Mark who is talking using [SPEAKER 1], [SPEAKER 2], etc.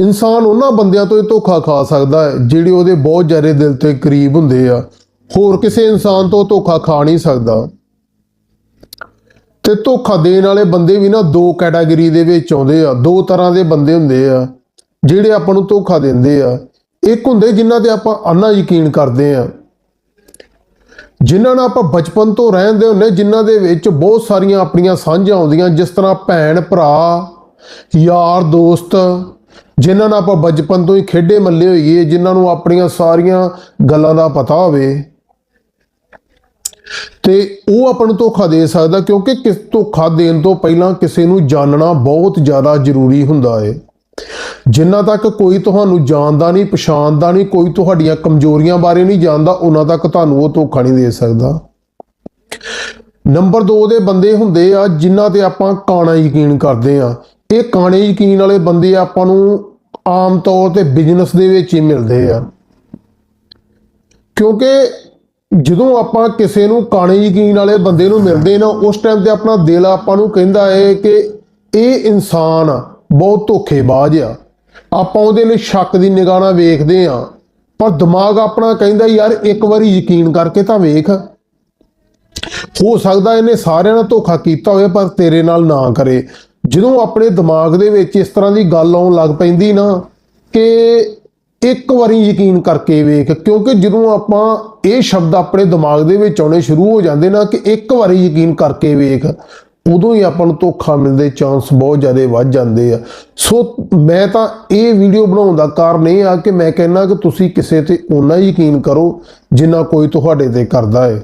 [SPEAKER 1] ਇਨਸਾਨ ਉਹਨਾਂ ਬੰਦਿਆਂ ਤੋਂ ਹੀ ਧੋਖਾ ਖਾ ਸਕਦਾ ਹੈ, ਜਿਹੜੇ ਉਹਦੇ ਬਹੁਤ ਜ਼ਿਆਦਾ ਦਿਲ ਤੇ ਕਰੀਬ ਹੁੰਦੇ ਆ। ਹੋਰ ਕਿਸੇ ਇਨਸਾਨ ਤੋਂ ਧੋਖਾ ਖਾ ਨਹੀਂ ਸਕਦਾ। ਤੇ ਧੋਖਾ ਦੇਣ ਵਾਲੇ ਬੰਦੇ ਵੀ ਨਾ ਦੋ ਕੈਟਾਗਰੀ ਦੇ ਵਿੱਚ ਆਉਂਦੇ ਆ, ਦੋ ਤਰ੍ਹਾਂ ਦੇ ਬੰਦੇ ਹੁੰਦੇ ਆ, ਜਿਹੜੇ ਆਪਾਂ ਨੂੰ ਧੋਖਾ ਦਿੰਦੇ ਆ। ਇੱਕ ਹੁੰਦੇ ਜਿਨ੍ਹਾਂ ਤੇ ਆਪਾਂ ਅੰਨਾ ਯਕੀਨ ਕਰਦੇ ਆ। ਜਿਨ੍ਹਾਂ ਨਾਲ ਆਪਾਂ ਬਚਪਨ ਤੋਂ ਰਹਿੰਦੇ ਹੁੰਨੇ ਜਿਨ੍ਹਾਂ ਦੇ ਵਿੱਚ ਬਹੁਤ ਸਾਰੀਆਂ ਆਪਣੀਆਂ ਸਾਂਝਾਂ ਆਉਂਦੀਆਂ, ਜਿਸ ਤਰ੍ਹਾਂ ਭੈਣ, ਭਰਾ, ਯਾਰ, ਦੋਸਤ ਜਿਨ੍ਹਾਂ ਨਾਲ ਆਪਾਂ ਬਚਪਨ ਤੋਂ ਹੀ ਖੇਡੇ ਮੱਲੇ ਹੋਈਏ, ਜਿਨ੍ਹਾਂ ਨੂੰ ਆਪਣੀਆਂ ਸਾਰੀਆਂ ਗੱਲਾਂ ਦਾ ਪਤਾ ਹੋਵੇ, ਤੇ ਉਹ ਆਪਾਂ ਨੂੰ ਧੋਖਾ ਦੇ ਸਕਦਾ, ਕਿਉਂਕਿ ਕਿਸ ਧੋਖਾ ਦੇਣ ਤੋਂ ਪਹਿਲਾਂ ਕਿਸੇ ਨੂੰ ਜਾਣਨਾ ਬਹੁਤ ਜ਼ਿਆਦਾ ਜ਼ਰੂਰੀ ਹੁੰਦਾ ਹੈ ਜਿੰਨਾ ਤੱਕ ਕੋਈ ਤੁਹਾਨੂੰ ਜਾਣਦਾ ਨਹੀਂ, ਪਛਾਣਦਾ ਨਹੀਂ, ਕੋਈ ਤੁਹਾਡੀਆਂ ਕਮਜ਼ੋਰੀਆਂ ਬਾਰੇ ਨਹੀਂ ਜਾਣਦਾ, ਉਹਨਾਂ ਤੱਕ ਤੁਹਾਨੂੰ ਉਹ ਧੋਖਾ ਨਹੀਂ ਦੇ ਸਕਦਾ। ਨੰਬਰ 2 ਦੇ ਬੰਦੇ ਹੁੰਦੇ ਆ, ਜਿਨ੍ਹਾਂ ਤੇ ਆਪਾਂ ਕਾਣਾ ਯਕੀਨ ਕਰਦੇ ਆ। ਇਹ ਕਾਣੇ ਯਕੀਨ ਵਾਲੇ ਬੰਦੇ ਆਪਾਂ ਨੂੰ ਆਮ ਤੌਰ ਤੇ ਬਿਜ਼ਨਸ ਦੇ ਵਿੱਚ ਹੀ ਮਿਲਦੇ ਆ। ਕਿਉਂਕਿ ਜਦੋਂ ਆਪਾਂ ਕਿਸੇ ਨੂੰ ਕਾਣੇ ਯਕੀਨ ਵਾਲੇ ਬੰਦੇ ਨੂੰ ਮਿਲਦੇ ਨਾ, ਉਸ ਟਾਈਮ ਤੇ ਆਪਣਾ ਦਿਲ ਆਪਾਂ ਨੂੰ ਕਹਿੰਦਾ ਹੈ ਕਿ ਇਹ ਇਨਸਾਨ ਬਹੁਤ ਧੋਖੇਬਾਜ਼ ਆ। ਆਪਾਂ ਉਹਦੇ ਲਈ ਸ਼ੱਕ ਦੀ ਨਿਗਾਹ ਨਾਲ ਵੇਖਦੇ ਆ, ਪਰ ਦਿਮਾਗ ਆਪਣਾ ਕਹਿੰਦਾ ਯਾਰ, ਇੱਕ ਵਾਰੀ ਯਕੀਨ ਕਰਕੇ ਤਾਂ ਵੇਖ। ਹੋ ਸਕਦਾ ਇਹਨੇ ਸਾਰਿਆਂ ਨਾਲ ਧੋਖਾ ਕੀਤਾ ਹੋਵੇ, ਪਰ ਤੇਰੇ ਨਾਲ ਨਾ ਕਰੇ। ਜਦੋਂ ਆਪਣੇ ਦਿਮਾਗ ਦੇ ਵਿੱਚ ਇਸ ਤਰ੍ਹਾਂ ਦੀ ਗੱਲ ਆਉਣ ਲੱਗ ਪੈਂਦੀ ਨਾ ਕਿ ਇੱਕ ਵਾਰੀ ਯਕੀਨ ਕਰਕੇ ਵੇਖ, ਕਿਉਂਕਿ ਜਦੋਂ ਆਪਾਂ ਇਹ ਸ਼ਬਦ ਆਪਣੇ ਦਿਮਾਗ ਦੇ ਵਿੱਚ ਆਉਣੇ ਸ਼ੁਰੂ ਹੋ ਜਾਂਦੇ ਨਾ ਕਿ ਇੱਕ ਵਾਰੀ ਯਕੀਨ ਕਰਕੇ ਵੇਖ, ਉਦੋਂ ਹੀ ਆਪਾਂ ਨੂੰ ਧੋਖਾ ਮਿਲਣ ਦੇ ਚਾਂਸ ਬਹੁਤ ਜ਼ਿਆਦਾ ਵੱਧ ਜਾਂਦੇ ਆ। ਸੋ ਮੈਂ ਤਾਂ ਇਹ ਵੀਡੀਓ ਬਣਾਉਣ ਦਾ ਕਾਰਨ ਇਹ ਆ ਕਿ ਮੈਂ ਕਹਿੰਦਾ ਕਿ ਤੁਸੀਂ ਕਿਸੇ ਤੇ ਓਨਾ ਯਕੀਨ ਕਰੋ ਜਿੰਨਾ ਕੋਈ ਤੁਹਾਡੇ ਤੇ ਕਰਦਾ ਹੈ।